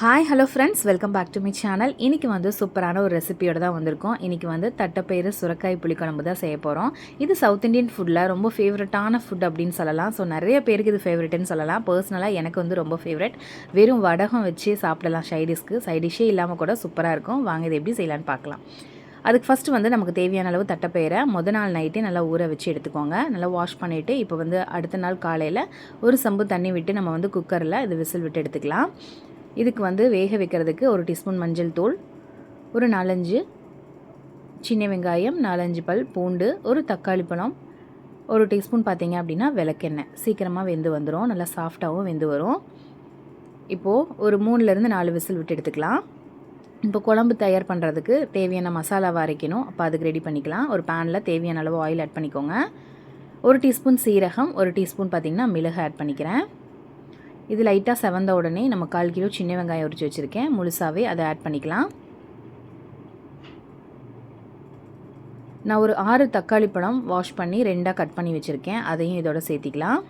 Hi hello friends welcome back to my channel இன்றைக்கி வந்து சூப்பரான ஒரு ரெசிபியோட தான் வந்திருக்கோம். இன்றைக்கி வந்து தட்டைப்பயிறு சுரக்காய் புளிக்குழம்பு தான் செய்ய போகிறோம் இது சவுத் இந்தியன் ஃபுட்டில் ரொம்ப ஃபேவரட்டான ஃபுட் அப்படின்னு சொல்லலாம். ஸோ நிறைய பேருக்கு இது ஃபேவரெட்டுன்னு சொல்லலாம். பர்சனலாக எனக்கு வந்து ரொம்ப ஃபேவரட் வெறும் வடகம் வச்சு சாப்பிடலாம் சைடிஷ்க்கு சைடிஷ்ஷே இல்லாமல் கூட சூப்பராக இருக்கும். வாங்க இது எப்படி செய்யலான்னு பார்க்கலாம். அதுக்கு ஃபஸ்ட்டு வந்து நமக்கு தேவையான அளவு தட்டைப்பயிரை முத நாள் நைட்டே நல்லா ஊற வச்சு எடுத்துக்கோங்க. நல்லா வாஷ் பண்ணிவிட்டு இப்போ வந்து அடுத்த நாள் காலையில் ஒரு சம்பு தண்ணி விட்டு நம்ம வந்து குக்கரில் இது விசில் விட்டு எடுத்துக்கலாம். இதுக்கு வந்து வேக வைக்கிறதுக்கு ஒரு டீஸ்பூன் மஞ்சள் தூள் ஒரு நாலஞ்சு சின்ன வெங்காயம் நாலஞ்சு பல் பூண்டு ஒரு தக்காளி பழம் ஒரு டீஸ்பூன் பார்த்தீங்க அப்படின்னா விளக்கெண்ணெய். சீக்கிரமாக வெந்து வந்துடும் நல்லா சாஃப்டாகவும் வெந்து வரும். இப்போது ஒரு மூணுலேருந்து நாலு விசில் விட்டு எடுத்துக்கலாம். இப்போ குழம்பு தயார் பண்ணுறதுக்கு தேவையான மசாலாவை அரைக்கணும். அப்போ அதுக்கு ரெடி பண்ணிக்கலாம். ஒரு பேனில் தேவையான அளவு ஆயில் ஆட் பண்ணிக்கோங்க. ஒரு டீஸ்பூன் சீரகம் ஒரு டீஸ்பூன் பார்த்திங்கன்னா மிளகு ஆட் பண்ணிக்கிறேன். இது லைட்டாக செவந்த உடனே நம்ம கால் கிலோ சின்ன வெங்காயம் உரிச்சு வச்சுருக்கேன். முழுசாகவே அதை ஆட் பண்ணிக்கலாம். நான் ஒரு ஆறு தக்காளி பழம் வாஷ் பண்ணி ரெண்டாக கட் பண்ணி வச்சுருக்கேன். அதையும் இதோட சேர்த்திக்கலாம்.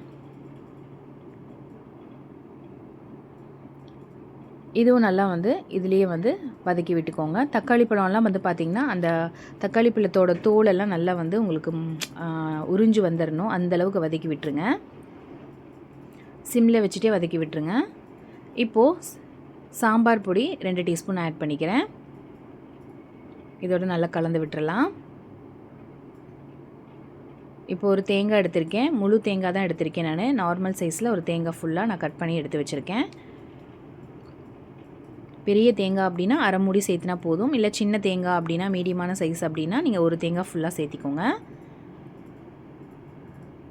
இதுவும் நல்லா வந்து இதுலேயே வந்து வதக்கி விட்டுக்கோங்க. தக்காளி பழம்லாம் வந்து பார்த்திங்கன்னா அந்த தக்காளி பழத்தோட தோலெல்லாம் நல்லா வந்து உங்களுக்கு உறிஞ்சு வந்துடணும் அந்தளவுக்கு வதக்கி விட்டுருங்க. சிம்மில் வச்சுட்டே வதக்கி விட்டுருங்க. இப்போது சாம்பார் பொடி ரெண்டு டீஸ்பூன் ஆட் பண்ணிக்கிறேன். இதோடு நல்லா கலந்து விட்டுறலாம். இப்போ ஒரு தேங்காய் எடுத்திருக்கேன். முழு தேங்காய் தான் எடுத்திருக்கேன் நான். நார்மல் சைஸில் ஒரு தேங்காய் ஃபுல்லாக நான் கட் பண்ணி எடுத்து வச்சுருக்கேன். பெரிய தேங்காய் அப்படின்னா அரை மூடி சேர்த்துனா போதும். இல்லை சின்ன தேங்காய் அப்படின்னா மீடியமான சைஸ் அப்படின்னா நீங்கள் ஒரு தேங்காய் ஃபுல்லாக சேர்த்திக்கோங்க.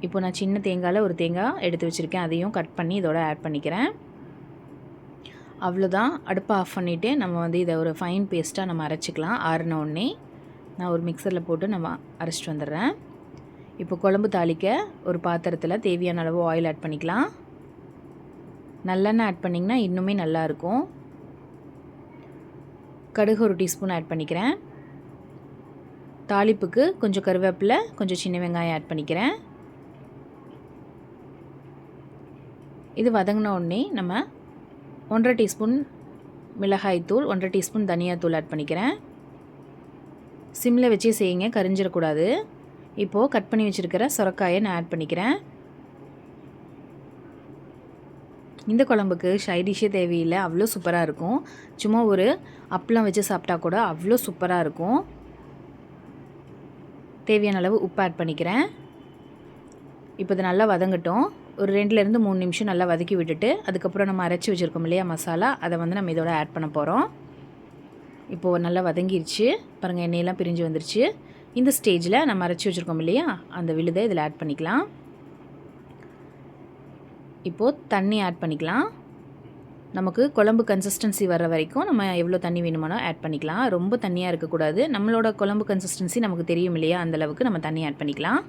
இப்போ நான் சின்ன தேங்காயில் ஒரு தேங்காய் எடுத்து வச்சுருக்கேன். அதையும் கட் பண்ணி இதோட ஆட் பண்ணிக்கிறேன். அவ்வளோதான் அடுப்பை ஆஃப் பண்ணிவிட்டு நம்ம வந்து இதை ஒரு ஃபைன் பேஸ்ட்டாக நம்ம அரைச்சிக்கலாம். ஆறின உடனே நான் ஒரு மிக்சரில் போட்டு நம்ம அரைச்சிட்டு வந்துடுறேன். இப்போ குழம்பு தாளிக்க ஒரு பாத்திரத்தில் தேவையான அளவு ஆயில் ஆட் பண்ணிக்கலாம். நல்லெண்ணெய் ஆட் பண்ணிங்கன்னா இன்னுமே நல்லாயிருக்கும் கடுகு ஒரு டீஸ்பூன் ஆட் பண்ணிக்கிறேன். தாளிப்புக்கு கொஞ்சம் கருவேப்பிலை கொஞ்சம் சின்ன வெங்காயம் ஆட் பண்ணிக்கிறேன். இது வதங்கின உடனே நம்ம ஒன்றரை டீஸ்பூன் மிளகாய்த்தூள் ஒன்றரை டீஸ்பூன் தனியாத்தூள் ஆட் பண்ணிக்கிறேன். சிம்மில் வச்சு செய்யுங்க கரிஞ்சிடக்கூடாது. இப்போது கட் பண்ணி வச்சுருக்கிற சுரக்காயை நான் ஆட் பண்ணிக்கிறேன். இந்த குழம்புக்கு ஷைடிஷே தேவையில்லை அவ்வளோ சூப்பராக இருக்கும். சும்மா ஒரு அப்பளம் வச்சு சாப்பிட்டா கூட அவ்வளோ சூப்பராக இருக்கும். தேவையான அளவு உப்பு ஆட் பண்ணிக்கிறேன். இப்போ இது நல்லா வதங்கட்டும். ஒரு ரெண்டுலேருந்து மூணு நிமிஷம் நல்லா வதக்கி விட்டுட்டு அதுக்கப்புறம் நம்ம அரைச்சி வச்சுருக்கோம் இல்லையா மசாலா அதை வந்து நம்ம இதோட ஆட் பண்ண போகிறோம் இப்போது நல்லா வதங்கிருச்சு. பாருங்கள் எண்ணெயெல்லாம் பிரிஞ்சு வந்துருச்சு. இந்த ஸ்டேஜில் நம்ம அரைச்சி வச்சுருக்கோம் இல்லையா அந்த விழுதை இதில் ஆட் பண்ணிக்கலாம். இப்போது தண்ணி ஆட் பண்ணிக்கலாம். நமக்கு குழம்பு கன்சிஸ்டன்சி வர வரைக்கும் நம்ம எவ்வளோ தண்ணி வேணுமானோ ஆட் பண்ணிக்கலாம். ரொம்ப தண்ணியாக இருக்கக்கூடாது. நம்மளோட குழம்பு கன்சிஸ்டன்சி நமக்கு தெரியும் இல்லையா அந்தளவுக்கு நம்ம தண்ணி ஆட் பண்ணிக்கலாம்.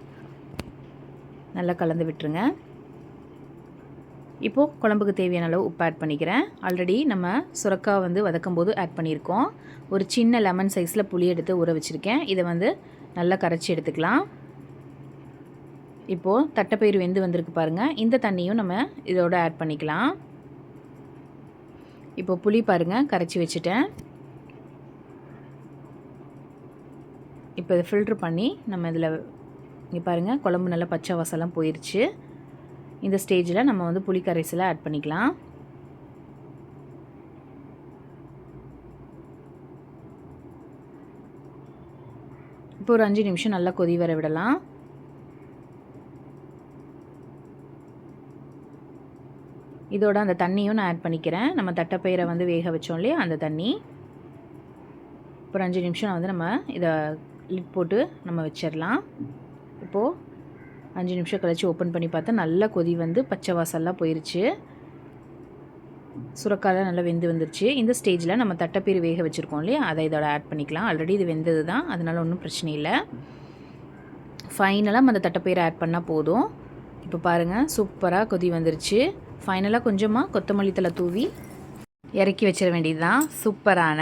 நல்லா கலந்து விட்டுருங்க. இப்போது குழம்புக்கு தேவையான அளவு உப்பு ஆட் பண்ணிக்கிறேன். ஆல்ரெடி நம்ம சுரக்காய் வந்து வதக்கும் போது ஆட் பண்ணியிருக்கோம். ஒரு சின்ன லெமன் சைஸில் புளி எடுத்து ஊற வச்சுருக்கேன். இதை வந்து நல்லா கரைச்சி எடுத்துக்கலாம். இப்போது தட்டைப்பயிறு வெந்து வந்திருக்கு பாருங்கள் இந்த தண்ணியும் நம்ம இதோட ஆட் பண்ணிக்கலாம். இப்போது புளி பாருங்கள் கரைச்சி வச்சுட்டேன். இப்போ இதை ஃபில்ட்ரு பண்ணி நம்ம இதில் இங்கே பாருங்கள் குழம்பு நல்லா பச்சை வாசலாம் போயிடுச்சு இந்த ஸ்டேஜில் நம்ம வந்து புளி கரைசலை ஆட் பண்ணிக்கலாம். இப்போ ஒரு அஞ்சு நிமிஷம் நல்லா கொதி வர விடலாம். இதோட அந்த தண்ணியும் நான் ஆட் பண்ணிக்கிறேன். நம்ம தட்டைப்பயிரை வந்து வேக வச்சோம் இல்லையா? அந்த தண்ணி. ஒரு அஞ்சு நிமிஷம் வந்து நம்ம இதை லிட் போட்டு நம்ம வச்சிடலாம். இப்போது அஞ்சு நிமிஷம் கழித்து ஓப்பன் பண்ணி பார்த்தா நல்லா கொதி வந்து பச்சை வாசல்லாம் போயிடுச்சு சுரக்காலாம் நல்லா வெந்து வந்துருச்சு. இந்த ஸ்டேஜில் நம்ம தட்டைப்பீர் வேக வச்சுருக்கோம் இல்லையா? அதை இதோட ஆட் பண்ணிக்கலாம். ஆல்ரெடி இது வெந்தது தான் அதனால் ஒன்றும் பிரச்சனை இல்லை. ஃபைனலாக அந்த தட்டைப்பயிரை ஆட் பண்ணால் போதும். இப்போ பாருங்கள் சூப்பராக கொதி வந்துருச்சு. ஃபைனலாக கொஞ்சமாக கொத்தமல்லி தலை தூவி இறக்கி வச்சிட வேண்டியது தான் சூப்பரான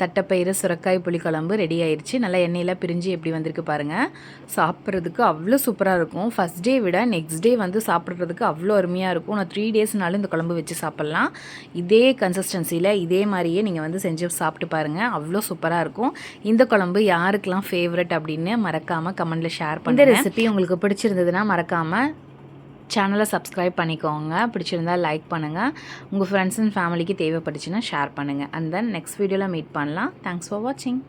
தட்டைப்பயிறு சுரக்காய் புளிக்குழம்பு ரெடி ஆயிடுச்சு நல்லா எண்ணெயில் பிரிஞ்சு எப்படி வந்திருக்கு பாருங்கள் சாப்பிட்றதுக்கு அவ்வளோ சூப்பராக இருக்கும். ஃபஸ்ட் டே விட நெக்ஸ்ட் டே வந்து சாப்பிட்றதுக்கு அவ்வளோ அருமையாக இருக்கும். நான் த்ரீ டேஸ்னாலும் இந்த குழம்பு வச்சு சாப்பிட்லாம். இதே கன்சிஸ்டன்சியில் இதே மாதிரியே நீங்கள் வந்து செஞ்சு சாப்பிட்டு பாருங்கள் அவ்வளோ சூப்பராக இருக்கும். இந்த குழம்பு யாருக்கெல்லாம் ஃபேவரட் அப்படின்னு மறக்காமல் கமெண்டில் ஷேர் பண்ணுங்க இந்த ரெசிபி உங்களுக்கு பிடிச்சிருந்ததுன்னா மறக்காமல் சேனலை சப்ஸ்கிரைப் பண்ணிக்கோங்க. பிடிச்சிருந்தா லைக் பண்ணுங்கள் உங்கள் ஃப்ரெண்ட்ஸ் அண்ட் ஃபேமிலிக்கு தேவைப்பட்டுச்சுன்னா ஷேர் பண்ணுங்கள் அண்ட் தென் நெக்ஸ்ட் வீடியோவில் மீட் பண்ணலாம். தேங்க்ஸ் ஃபார் வாட்சிங்